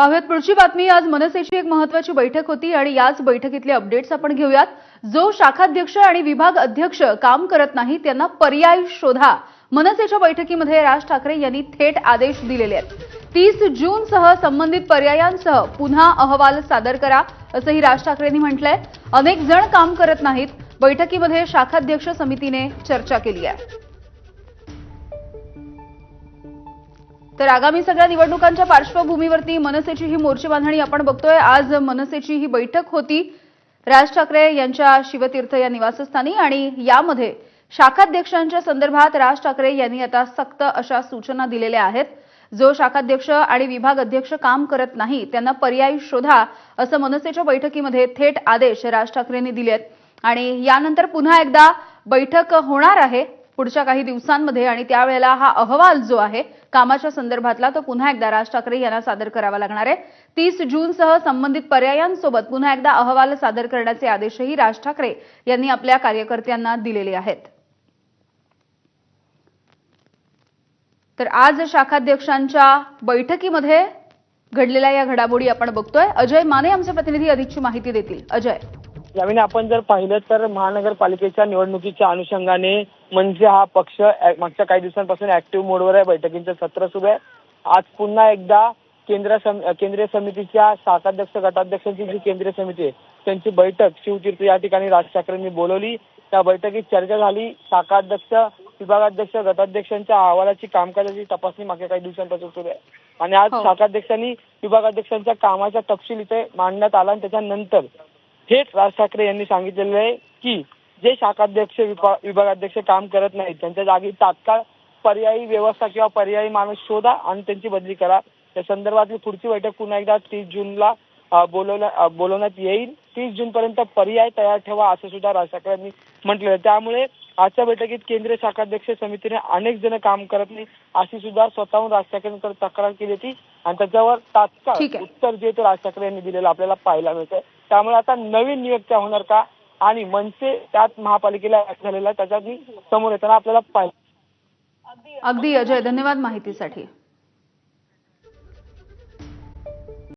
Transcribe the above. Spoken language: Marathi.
पाहुयात पुढची बातमी. आज मनसेची एक महत्वाची बैठक होती आणि याच बैठकीतले अपडेट्स आपण घेऊयात. जो शाखाध्यक्ष आणि विभाग अध्यक्ष काम करत नाही त्यांना पर्याय शोधा. मनसेच्या बैठकीमध्ये राज ठाकरे यांनी थेट आदेश दिलेले आहेत. तीस जून सह संबंधित पर्यायांसह पुन्हा अहवाल सादर करा असंही राज ठाकरेंनी म्हटलंय. अनेक जण काम करत नाहीत. बैठकीमध्ये शाखाध्यक्ष समितीने चर्चा केली आहे. तर आगामी सगळ्या निवडणुकांच्या पार्श्वभूमीवरती मनसेची ही मोर्चे बांधणी आपण बघतोय. आज मनसेची ही बैठक होती. राज ठाकरे यांच्या शिवतीर्थ या निवासस्थानी आणि यामध्ये शाखाध्यक्षांच्या संदर्भात राज ठाकरे यांनी आता सक्त अशा सूचना दिलेल्या आहेत. जो शाखाध्यक्ष आणि विभाग अध्यक्ष काम करत नाही त्यांना पर्यायी शोधा असं मनसेच्या बैठकीमध्ये थेट आदेश राज ठाकरेंनी दिले आहेत आणि यानंतर पुन्हा एकदा बैठक होणार आहे. पुढच्या काही दिवसांमध्ये आणि त्यावेळेला हा अहवाल जो आहे कामाच्या संदर्भातला तो पुन्हा एकदा राज ठाकरे यांना सादर करावा लागणार आहे. तीस जूनसह संबंधित पर्यायांसोबत पुन्हा एकदा अहवाल सादर करण्याचे आदेशही राज ठाकरे यांनी आपल्या कार्यकर्त्यांना दिलेले आहेत. तर आज शाखाध्यक्षांच्या बैठकीमध्ये घडलेल्या या घडामोडी आपण बघतोय. अजय माने आमचे प्रतिनिधी अधिकची माहिती देतील. अजय. यावेळी आपण जर पाहिलं तर महानगरपालिकेच्या निवडणुकीच्या अनुषंगाने म्हणजे हा पक्ष मागच्या काही दिवसांपासून ऍक्टिव्ह मोडवर आहे. बैठकींचं सत्र सुरू आहे. आज पुन्हा एकदा केंद्र सम केंद्रीय समितीच्या शाखाध्यक्ष गटाध्यक्षांची जी केंद्रीय समिती आहे त्यांची बैठक शिवतीर्थ या ठिकाणी राज ठाकरेंनी बोलवली. त्या बैठकीत चर्चा झाली. शाखाध्यक्ष विभागाध्यक्ष गटाध्यक्षांच्या अहवालाची कामकाजाची तपासणी मागच्या काही दिवसांपासून सुरू आहे. आणि आज हो. शाखाध्यक्षांनी विभागाध्यक्षांच्या कामाचा तपशील इथे मांडण्यात आला आणि त्याच्यानंतर थेट राज ठाकरे यांनी सांगितलेलं आहे की जे शाखाध्यक्ष विभा- विभागाध्यक्ष काम करत नाहीत त्यांच्या जागी तात्काळ पर्यायी व्यवस्था किंवा पर्यायी माणूस शोधा आणि त्यांची बदली करा. त्या संदर्भातली पुढची बैठक पुन्हा एकदा तीस जूनला अ, बोलवण्यात येईल. तीस जून पर्यंत पर्याय तयार ठेवा असं सुद्धा राज ठाकरे यांनी म्हटलेलं त्यामुळे आजच्या बैठकीत केंद्रीय शाखाध्यक्ष समितीने अनेक जण काम करत नाही अशी सुद्धा स्वतःहून राज ठाकरेंकडे तक्रार केली होती. आणि त्याच्यावर तात्काळ. उत्तर जे ते राज ठाकरे यांनी दिलेलं आपल्याला पाहायला मिळतंय. त्यामुळे आता नवीन नियुक्त्या होणार का? आणि मनसे त्यात महापालिकेला झालेला त्याच्यात समोर येताना आपल्याला पाहिजे अगदी अजय धन्यवाद माहितीसाठी.